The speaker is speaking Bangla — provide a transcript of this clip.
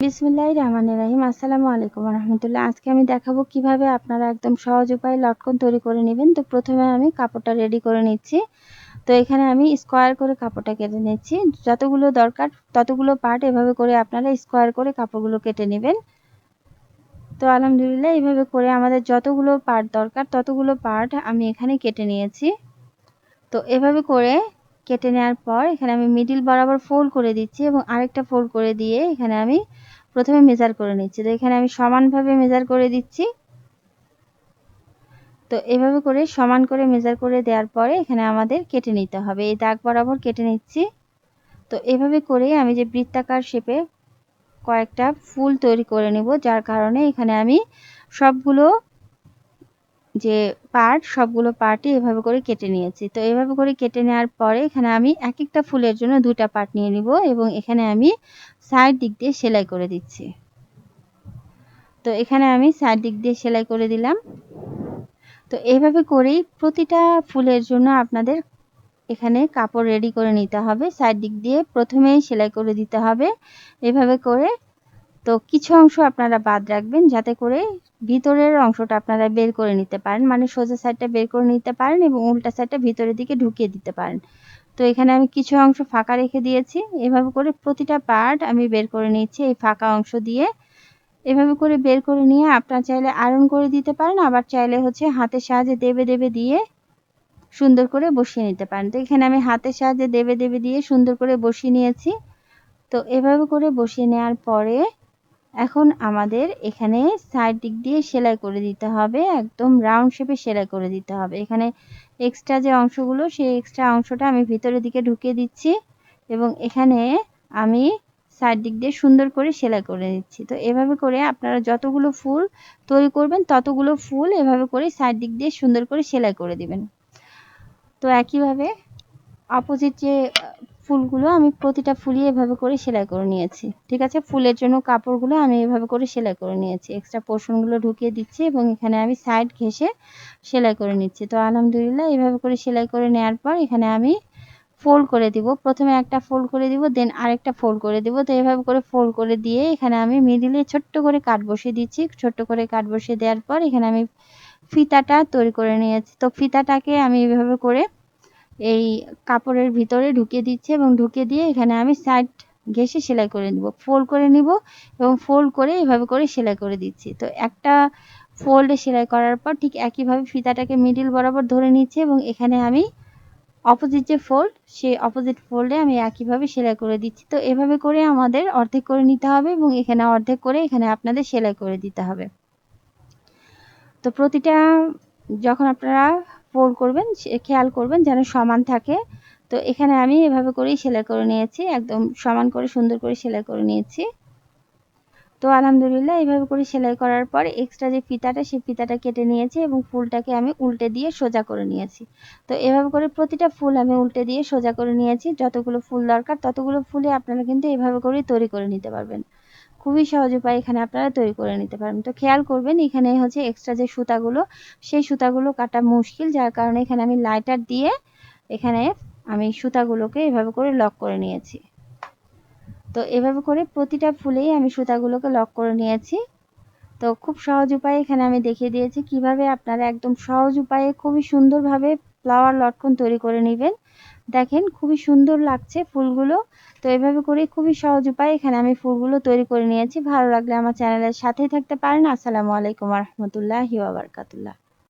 বিসমিল্লাহির রহমানির রহিম। আসসালামু আলাইকুম রহমতুল্লাহ আজকে আমি দেখাবো কীভাবে আপনারা একদম সহজ উপায়ে লটকন তৈরি করে নেবেন। তো প্রথমে আমি কাপড়টা রেডি করে নিচ্ছি। তো এখানে আমি স্কোয়ার করে কাপড়টা কেটে নিচ্ছি। যতগুলো দরকার ততগুলো পার্ট এভাবে করে আপনারা স্কোয়ার করে কাপড়গুলো কেটে নেবেন। তো আলহামদুলিল্লাহ, এইভাবে করে আমাদের যতগুলো পার্ট দরকার ততগুলো পার্ট আমি এখানে কেটে নিয়েছি। তো এভাবে করে কেটে নেওয়ার পর এখানে আমি মিডিল বরাবর ফোল্ড করে দিচ্ছি এবং আরেকটা ফোল্ড করে দিয়ে এখানে আমি প্রথমে মেজার করে নিচ্ছি। তো এখানে আমি সমানভাবে মেজার করে দিচ্ছি। তো এভাবে করে সমান করে মেজার করে দেওয়ার পরে এখানে আমাদের কেটে নিতে হবে। এই দাগ বরাবর কেটে নিচ্ছি। তো এভাবে করে আমি যে বৃত্তাকার শেপে কয়েকটা ফুল তৈরি করে নেব, যার কারণে এখানে আমি সবগুলো যে পার্ট সবগুলো পার্টই এভাবে করে কেটে নিয়েছি। তো এভাবে করে কেটে নেওয়ার পরে এখানে আমি এক একটা ফুলের জন্য দুটা পার্ট নিয়ে নিব এবং এখানে আমি সাইড দিক দিয়ে সেলাই করে দিচ্ছি। তো এখানে আমি সাইড দিক দিয়ে সেলাই করে দিলাম। তো এইভাবে করেই প্রতিটা ফুলের জন্য আপনাদের এখানে কাপড় রেডি করে নিতে হবে। সাইড দিক দিয়ে প্রথমেই সেলাই করে দিতে হবে। এভাবে করে তো কিছু অংশ আপনারা বাদ রাখবেন যাতে করে ভিতরের অংশটা আপনারা বের করে নিতে পারেন মানে সোজা সাইডটা বের করে নিতে পারেন এবং উল্টা সাইডটা ভিতরের দিকে ঢুকিয়ে দিতে পারেন। তো এখানে আমি কিছু অংশ ফাঁকা রেখে দিয়েছি। এভাবে করে প্রতিটা পার্ট আমি বের করে নিচ্ছি এই ফাঁকা অংশ দিয়ে। এভাবে করে বের করে নিয়ে আপনার চাইলে আয়রন করে দিতে পারেন, আবার চাইলে হচ্ছে হাতের সাহায্যে দেবে দেবে দিয়ে সুন্দর করে বসিয়ে নিতে পারেন। তো এখানে আমি হাতের সাহায্যে দেবে দেবে দিয়ে সুন্দর করে বসিয়ে নিয়েছি। তো এভাবে করে বসিয়ে নেওয়ার পরে এখন আমাদের এখানে সাইড দিক দিয়ে সেলাই করে দিতে হবে, একদম রাউন্ড শেপে সেলাই করে দিতে হবে। এখানে এক্সট্রা যে অংশগুলো, সেই এক্সট্রা অংশটা আমি ভিতরের দিকে ঢুকিয়ে দিচ্ছি এবং এখানে আমি সাইড দিক দিয়ে সুন্দর করে সেলাই করে দিচ্ছি তো এভাবে করে আপনারা যতগুলো ফুল তৈরি করবেন, ততগুলো ফুল এভাবে করে সাইড দিক দিয়ে সুন্দর করে সেলাই করে দিবেন। তো একইভাবে অপোজিট যে ফুলগুলো আমি প্রতিটা ফুলই এভাবে করে সেলাই করে নিয়েছি। ঠিক আছে? ফুলের জন্য কাপড়গুলো আমি এভাবে করে সেলাই করে নিয়েছি। এক্সট্রা পোর্শনগুলো ঢুকিয়ে দিচ্ছি এবং এখানে আমি সাইড ঘেসে সেলাই করে নিচ্ছি। তো আলহামদুলিল্লাহ এভাবে করে সেলাই করে নেওয়ার পর এখানে আমি ফোল্ড করে দিব। প্রথমে একটা ফোল্ড করে দিব দেন আরেকটা ফোল্ড করে দিব। তো এভাবে করে ফোল্ড করে দিয়ে এখানে আমি মিডিলে ছোট্ট করে কাট বসিয়ে দিচ্ছি। ছোট্ট করে কাট বসিয়ে দেওয়ার পর এখানে আমি ফিতাটা তৈরি করে নিয়েছি। তো ফিতাটাকে আমি এভাবে করে এই কাপড়ের ভিতরে ঢুকিয়ে দিচ্ছি এবং ঢুকিয়ে দিয়ে এখানে আমি সাইড ঘেসে সেলাই করে নিব। ফোল্ড করে নিব এবং ফোল্ড করে এভাবে করে সেলাই করে দিচ্ছি। তো একটা ফোল্ডে সেলাই করার পর ঠিক একইভাবে ফিতাটাকে মিডিল বরাবর ধরে নিচ্ছে এবং এখানে আমি অপোজিট যে ফোল্ড সেই অপোজিট ফোল্ডে আমি একইভাবে সেলাই করে দিচ্ছি। তো এভাবে করে আমাদের অর্ধেক করে নিতে হবে এবং এখানে অর্ধেক করে এখানে আপনাদের সেলাই করে দিতে হবে। তো প্রতিটা, যখন আপনারা ফোল্ড করবেন খেয়াল করবেন যেন সমান থাকে। তো এখানে আমি এভাবে করেই সেলাই করে নিয়েছি, একদম সমান করে, সুন্দর করে সেলাই করে নিয়েছি। তো আলহামদুলিল্লাহ এইভাবে করে সেলাই করার পর এক্সট্রা যে ফিতাটা, সেই ফিতাটা কেটে নিয়েছি এবং ফুলটাকে আমি উল্টে দিয়ে সোজা করে নিয়েছি। তো এভাবে করে প্রতিটা ফুল আমি উল্টে দিয়ে সোজা করে নিয়েছি। যতগুলো ফুল দরকার ততগুলো ফুলই আপনারা কিন্তু এভাবে করেই তৈরি করে নিতে পারবেন। খুবই সহজ উপায় এখানে আপনারা তৈরি করে নিতে পারেন। তো খেয়াল করবেন, এখানে হচ্ছে এক্সট্রা যে সুতাগুলো, সেই সুতাগুলো কাটা মুশকিল, যার কারণে এখানে আমি লাইটার দিয়ে এখানে আমি সুতাগুলোকে এভাবে করে লক করে নিয়েছি। তো এভাবে করে প্রতিটা ফুলেই আমি সুতাগুলোকে লক করে নিয়েছি। তো খুব সহজ উপায়ে এখানে আমি দেখিয়ে দিয়েছি। কীভাবে আপনারা একদম সহজ উপায়ে, খুবই সুন্দরভাবে ফ্লাওয়ার লটকন তৈরি করে নেবেন। দেখেন খুবই সুন্দর লাগছে ফুলগুলো। তো এভাবে করে খুবই সহজ উপায় এখানে আমি ফুলগুলো তৈরি করে নিয়েছি। ভালো লাগলে আমার চ্যানেলের সাথেই থাকতে পারেন। আসসালামু আলাইকুম রহমতুল্লাহি ওবরকাতুল্লাহ